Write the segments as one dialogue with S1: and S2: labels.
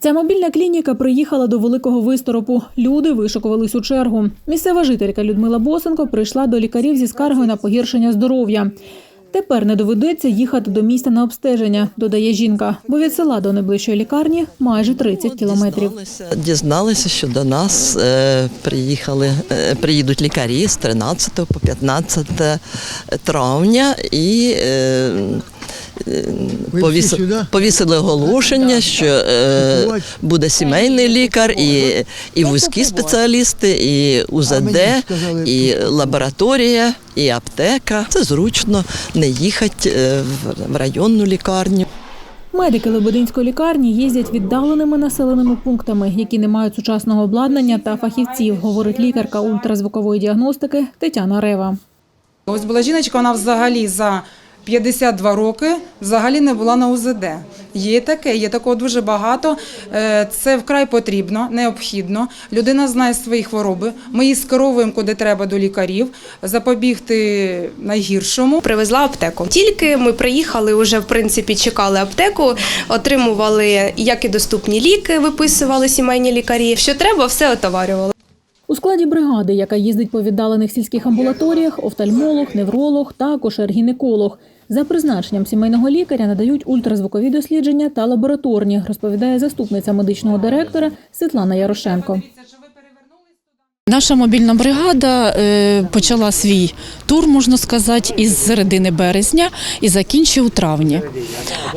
S1: Ця мобільна клініка приїхала до великого висторопу. Люди вишикувались у чергу. Місцева жителька Людмила Босенко прийшла до лікарів зі скаргою на погіршення здоров'я. Тепер не доведеться їхати до міста на обстеження, додає жінка, бо від села до найближчої лікарні майже 30 кілометрів.
S2: Дізналися, що до нас е, приїхали, е, приїдуть лікарі з 13 по 15 травня і е, повіс- повісили оголошення, що е, буде сімейний лікар, і, і вузькі спеціалісти, і УЗД, і лабораторія, і аптека. Це зручно не їхати е, в- в районну лікарню.
S1: Медики Лебединської лікарні їздять віддаленими населеними пунктами, які не мають сучасного обладнання та фахівців, говорить лікарка ультразвукової діагностики Тетяна Рева.
S3: Ось була жіночка, вона взагалі за 52 роки взагалі не була на УЗД. Є таке, є такого дуже багато. Е, Це вкрай потрібно, необхідно. Людина знає свої хвороби. Ми її скеровуємо куди треба до лікарів, запобігти найгіршому.
S4: привезла аптеку. Тільки ми приїхали, вже в принципі чекали аптеку, отримували як і доступні ліки, виписували сімейні лікарі. Що треба, все отоварювали.
S1: У складі бригади, яка їздить по віддалених сільських амбулаторіях, офтальмолог, невролог та акушер-гінеколог. За призначенням сімейного лікаря надають ультразвукові дослідження та лабораторні, розповідає заступниця медичного директора Світлана Ярошенко.
S5: Наша мобільна бригада е, почала свій тур, можна сказати, із середини березня і закінчив у травні.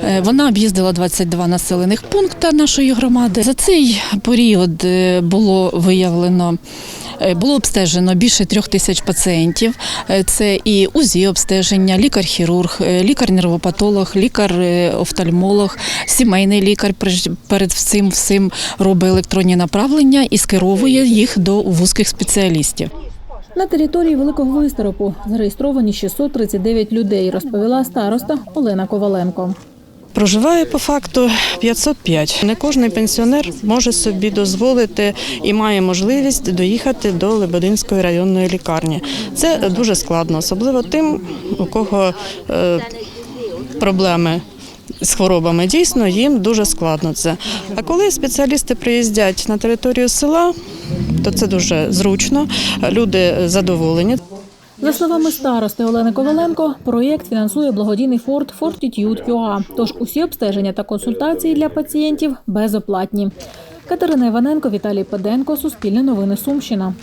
S5: Е, Вона об'їздила 22 населених пункти нашої громади. За цей період е, було виявлено. Е, Було обстежено більше трьох тисяч пацієнтів. Е, Це і УЗІ обстеження, лікар-хірург, е, лікар-нервопатолог, лікар-офтальмолог, сімейний лікар перед цим всім робить електронні направлення і скеровує їх до вузьких спеціалістів.
S1: На території Великого Висторопу зареєстровані 639 людей, розповіла староста Олена Коваленко.
S6: Проживає по факту 505. Не кожний пенсіонер може собі дозволити і має можливість доїхати до Лебединської районної лікарні. Це дуже складно, особливо тим, у кого е, проблеми. З хворобами дійсно їм дуже складно це. А коли спеціалісти приїздять на територію села, то це дуже зручно. Люди задоволені.
S1: За словами старости Олени Коваленко, проєкт фінансує благодійний фонд Fortitude QA, Тож усі обстеження та консультації для пацієнтів безоплатні. Катерина Іваненко, Віталій Педенко, Суспільне новини Сумщина.